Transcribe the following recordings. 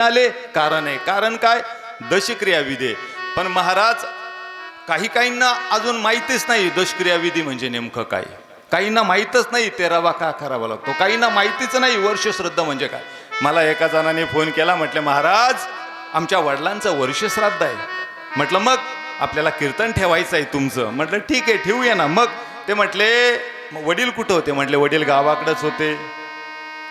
आले कारण आहे. कारण काय? दशक्रिया विधी आहे. पण महाराज काही काहींना अजून माहितीच नाही दशक्रिया विधी म्हणजे नेमकं काय. काहींना माहीतच नाही तेरावा का करावा लागतो. काहींना माहितीच नाही वर्ष श्रद्धा म्हणजे काय. मला एका जणाने फोन केला म्हटले महाराज आमच्या वडिलांचं वर्ष श्राद्ध आहे. म्हटलं मग आपल्याला कीर्तन ठेवायचं आहे तुमचं. म्हटलं ठीक आहे ठेवूया ना. मग ते म्हटले वडील कुठं होते? म्हटले वडील गावाकडेच होते.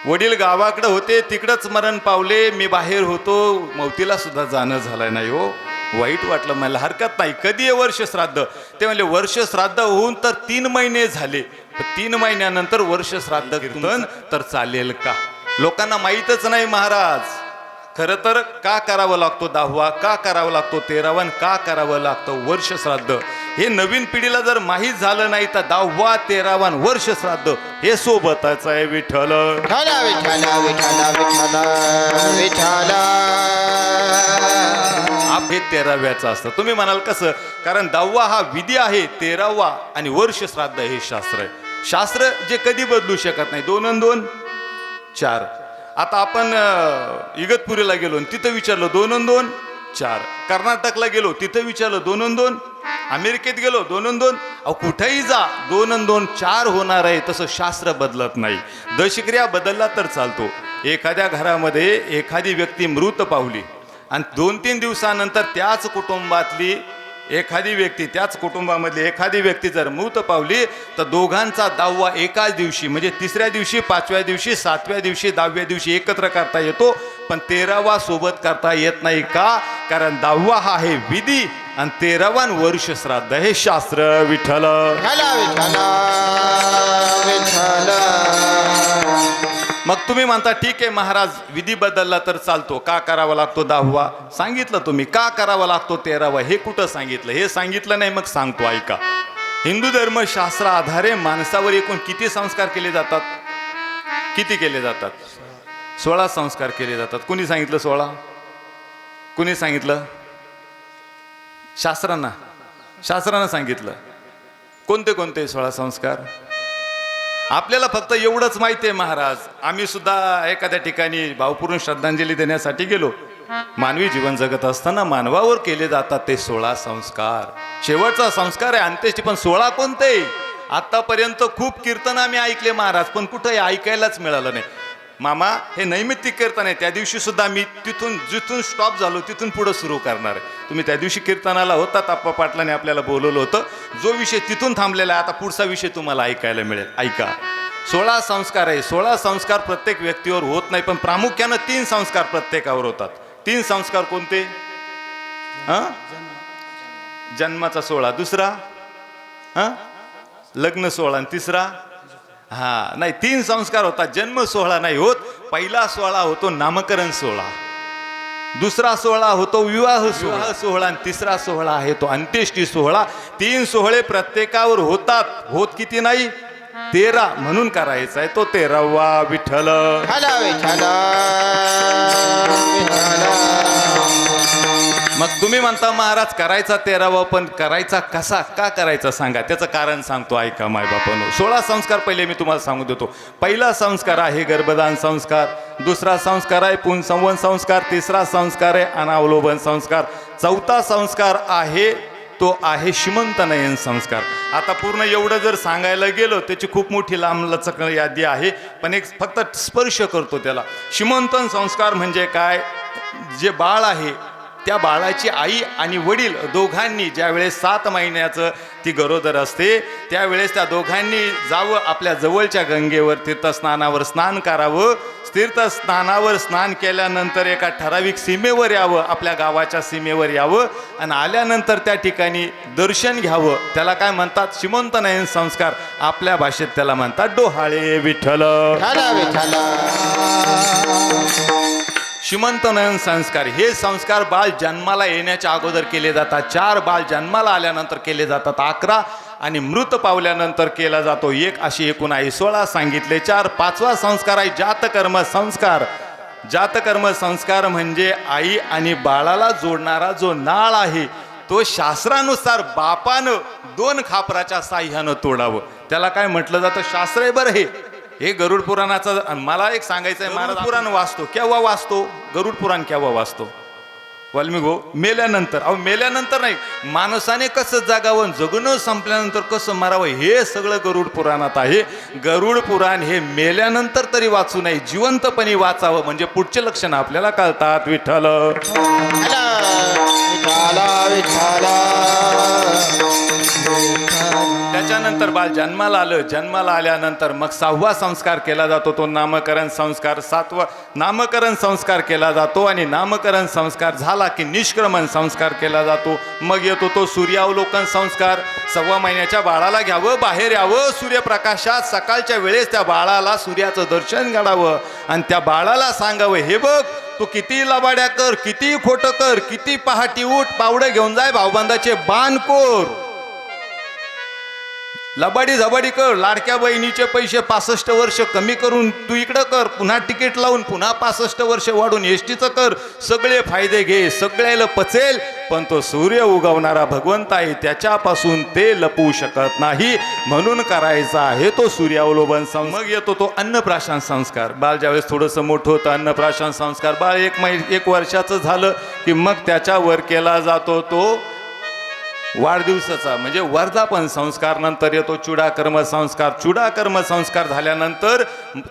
वडील गावाकडे होते तिकडंच मरण पावले. मी बाहेर होतो. मौतीला सुद्धा जाणं झालं नाही हो. वाईट वाटलं मला. हरकत नाही. कधी आहे वर्ष श्राद्ध? ते म्हणले वर्ष श्राद्ध होऊन तर तीन महिने झाले. तीन महिन्यानंतर वर्ष श्राद्ध कीर्तन तर चालेल का? लोकांना माहीतच नाही महाराज. खरं तर का करावं लागतो दहावा? का करावं लागतो तेरावा? आणि का करावं लागतं वर्ष श्राद्ध? हे नवीन पिढीला जर माहीत झालं नाही तर दहावा तेरावा आणि वर्ष श्राद्ध हे सोबतच आहे विठ्ठल. आप हे तेराव्याचं असतं. तुम्ही म्हणाल कसं? कारण दहावा हा विधी आहे तेरावा आणि वर्ष श्राद्ध हे शास्त्र आहे. शास्त्र जे कधी बदलू शकत नाही. दोन अन दोन चार. आता आपण इगतपुरीला गेलो आणि तिथं विचारलं दोन दोन चार. कर्नाटकला गेलो तिथं विचारलं दोन दोन अमेरिकेत गेलो दोन दोन. अहो कुठेही जा दोन दोन चार होणार आहे तसं शास्त्र बदलत नाही. दशक्रिया बदलला तर चालतो. एखाद्या घरामध्ये एखादी व्यक्ती मृत पावली. आणि दोन तीन दिवसानंतर त्याच कुटुंबातली एखादी व्यक्ती त्याच कुटुंबामधली एखादी व्यक्ती जर मृत पावली तर दोघांचा दाववा एकाच दिवशी म्हणजे तिसऱ्या दिवशी पाचव्या दिवशी सातव्या दिवशी दहाव्या दिवशी एकत्र करता येतो. पण तेरावा सोबत करता येत नाही का? कारण दाववा हा आहे विधी. आणि तेरावान वर्ष श्राद्ध हे शास्त्र विठ्ठल. मग तुम्ही म्हणता ठीक आहे महाराज विधी बदलला तर चालतो. का करावा लागतो दहावा? सांगितलं तुम्ही. का करावा लागतो तेरावा? हे कुठं सांगितलं? हे सांगितलं नाही मग सांगतो ऐका. हिंदू धर्मशास्त्र आधारे माणसावर एकूण किती संस्कार केले जातात? किती केले जातात? सोळा संस्कार केले जातात. कुणी सांगितलं सोळा? कुणी सांगितलं? शास्त्रांना शास्त्रांना सांगितलं. कोणते कोणते सोळा संस्कार? आपल्याला फक्त एवढंच माहिती आहे महाराज. आम्ही सुद्धा एखाद्या ठिकाणी भावपूर्ण श्रद्धांजली देण्यासाठी गेलो. मानवी जीवन जगत असताना मानवावर केले जातात ते सोळा संस्कार. शेवटचा संस्कार आहे अंत्येष्टी पण सोळा कोणते? आतापर्यंत खूप कीर्तन आम्ही ऐकले महाराज पण कुठं ऐकायलाच मिळालं नाही. मामा हे नैमित्तिक कीर्तन आहे. त्या दिवशी सुद्धा मी तिथून जिथून स्टॉप झालो तिथून पुढं सुरू करणार आहे. तुम्ही त्या दिवशी कीर्तनाला होता ताप्पा पाटलाने आपल्याला बोलवलं होतं. जो विषय तिथून थांबलेला आहे आता पुढचा विषय तुम्हाला ऐकायला मिळेल. ऐका. सोळा संस्कार आहे. सोळा संस्कार प्रत्येक व्यक्तीवर होत नाही पण प्रामुख्यानं तीन संस्कार प्रत्येकावर होतात. तीन संस्कार कोणते? हां? जन्माचा सोळा दुसरा? हां? लग्न सोहळा. आणि तिसरा? हा नाही तीन संस्कार होतात. जन्म सोहळा नाही होत पहिला सोहळा होतो नामकरण सोहळा. दुसरा सोहळा होतो विवाह सोहळा. सोहळा. आणि तिसरा सोहळा आहे तो अंत्येष्टी सोहळा. तीन सोहळे प्रत्येकावर होतात. होत किती नाही? तेरा. म्हणून करायचा आहे तो तेरावा विठ्ठल. मग तुम्ही म्हणता महाराज करायचा तेरावा पण करायचा कसा? का करायचा सांगा? त्याचं कारण सांगतो ऐका मायबापानो सोळा संस्कार पहिले मी तुम्हाला सांगू देतो. पहिला संस्कार आहे गर्भदान संस्कार दुसरा संस्कार आहे पुनसंवन संस्कार तिसरा संस्कार आहे अनावलोबन संस्कार चौथा संस्कार आहे तो आहे श्रीमंत नयन संस्कार. आता पूर्ण एवढं जर सांगायला गेलो त्याची खूप मोठी लांबलचक यादी आहे पण एक फक्त स्पर्श करतो त्याला. श्रीमंतन संस्कार म्हणजे काय? जे बाळ आहे त्या बाळाची आई आणि वडील दोघांनी ज्यावेळेस सात महिन्याचं ती गरोदर असते त्यावेळेस त्या दोघांनी जावं आपल्या जवळच्या गंगेवर तीर्थस्नानावर स्नान करावं. तीर्थस्नानावर स्नान केल्यानंतर एका ठराविक सीमेवर यावं आपल्या गावाच्या सीमेवर यावं आणि आल्यानंतर त्या ठिकाणी दर्शन घ्यावं. त्याला काय म्हणतात? श्रीमंतनयन संस्कार. आपल्या भाषेत त्याला म्हणतात डोहाळे विठ्ठल विठ्ठल. श्रीमंत नयन संस्कार हे संस्कार बाळ जन्माला येण्याच्या अगोदर केले जातात. चार बाळ जन्माला आल्यानंतर केले जातात. अकरा आणि मृत पावल्यानंतर केला जातो. एक अशी एकूण आहे सोळा सांगितले. चार पाचवा संस्कार आहे जातकर्म संस्कार. जातकर्म संस्कार म्हणजे आई आणि बाळाला जोडणारा जो नाळ आहे तो शास्त्रानुसार बापानं दोन खापराच्या साह्यानं तोडावं. त्याला काय म्हटलं जातं? शास्त्र आहे बरं हे हे गरुड पुराणाचा आणि मला एक सांगायचं आहे महाराज पुराण वाचतो. केव्हा वाचतो? गरुड पुराण केव्हा वाचतो? वाल्मिक हो मेल्यानंतर. अहो मेल्यानंतर नाही. माणसाने कसं जागावं जगणं संपल्यानंतर कसं मारावं हे सगळं गरुड पुराणात आहे. गरुड पुराण हे मेल्यानंतर तरी वाचू नये. जिवंतपणे वाचावं. म्हणजे पुढचे लक्षणं आपल्याला कळतात. विठ्ठल. विठाला विठाला त्याच्यानंतर बाल जन्माला आलं. जन्माला आल्यानंतर मग सहावा संस्कार केला जातो. तो नामकरण संस्कार सातवा नामकरण संस्कार केला जातो आणि नामकरण संस्कार झाला की निष्क्रमण संस्कार केला जातो. मग येतो तो सूर्यावलोकन संस्कार. सव्वा महिन्याच्या बाळाला घ्यावं बाहेर यावं सूर्यप्रकाशात सकाळच्या वेळेस त्या बाळाला सूर्याचं दर्शन घडावं आणि त्या बाळाला सांगावं हे बघ तू किती लबाड्या कर किती खोटं कर किती पहाटी उठ पावडं घेऊन जाय भाऊबंदाचे बाण कोर. लबाडी झबाडी कर लाडक्या बहिणीचे पैसे पासष्ट वर्ष कमी करून तू इकडं कर पुन्हा तिकीट लावून पुन्हा पासष्ट वर्ष वाढून एसटीचं कर. सगळे फायदे घे सगळ्याला पचेल पण तो सूर्य उगवणारा भगवंत आहे त्याच्यापासून ते लपवू शकत नाही. म्हणून करायचा आहे तो सूर्यावलोबन सं मग येतो तो अन्नप्राशन संस्कार. बाळ ज्यावेळेस थोडंसं मोठं होतं अन्नप्राशन संस्कार. बाळ एक मै एक वर्षाचं झालं की मग त्याच्यावर केला जातो तो वाढदिवसाचा म्हणजे वर्धापन संस्कार नंतर येतो चुडाकर्म संस्कार. चुडाकर्म संस्कार झाल्यानंतर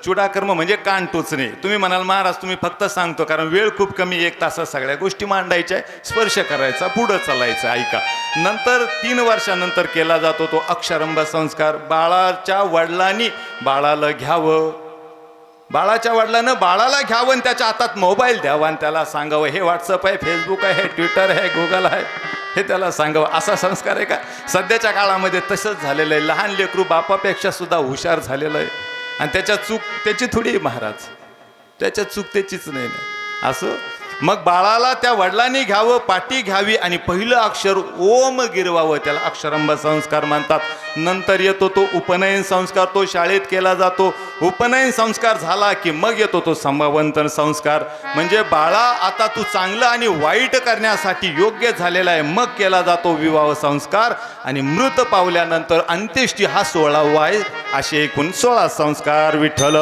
चुडाकर्म म्हणजे कान टोचणे. तुम्ही म्हणाल महाराज तुम्ही फक्त सांगतो कारण वेळ खूप कमी एक तासात सगळ्या गोष्टी मांडायच्या आहे, स्पर्श करायचा पुढं चालायचं ऐका. नंतर तीन वर्षानंतर केला जातो तो अक्षरंभ संस्कार. बाळाच्या वडिलांनी बाळाला घ्यावं. बाळाच्या वडिलानं बाळाला घ्यावं आणि त्याच्या हातात मोबाईल द्यावा आणि त्याला सांगावं हे व्हॉट्सअप आहे फेसबुक आहे ट्विटर आहे गुगल आहे. हे त्याला सांगावं. असा संस्कार आहे का? सध्याच्या काळामध्ये तसंच झालेलं आहे. लहान लेकरू बापापेक्षा सुद्धा हुशार झालेलं आहे. आणि त्याच्या चूक त्याची थोडी महाराज. त्याच्या चूक त्याचीच नाही ना. असं? मग बाळाला त्या वडिलांनी घ्यावं पाठी घ्यावी आणि पहिलं अक्षर ओम गिरवावं त्याला अक्षरंभ संस्कार म्हणतात. नंतर येतो तो उपनयन संस्कार तो शाळेत केला जातो. उपनयन संस्कार झाला की मग येतो तो समावंतन संस्कार. म्हणजे बाळा आता तू चांगलं आणि वाईट करण्यासाठी योग्य झालेला आहे. मग केला जातो विवाह संस्कार आणि मृत पावल्यानंतर अंत्येष्टी हा सोळावा आहे. असे एकूण सोळा संस्कार विठ्ठल.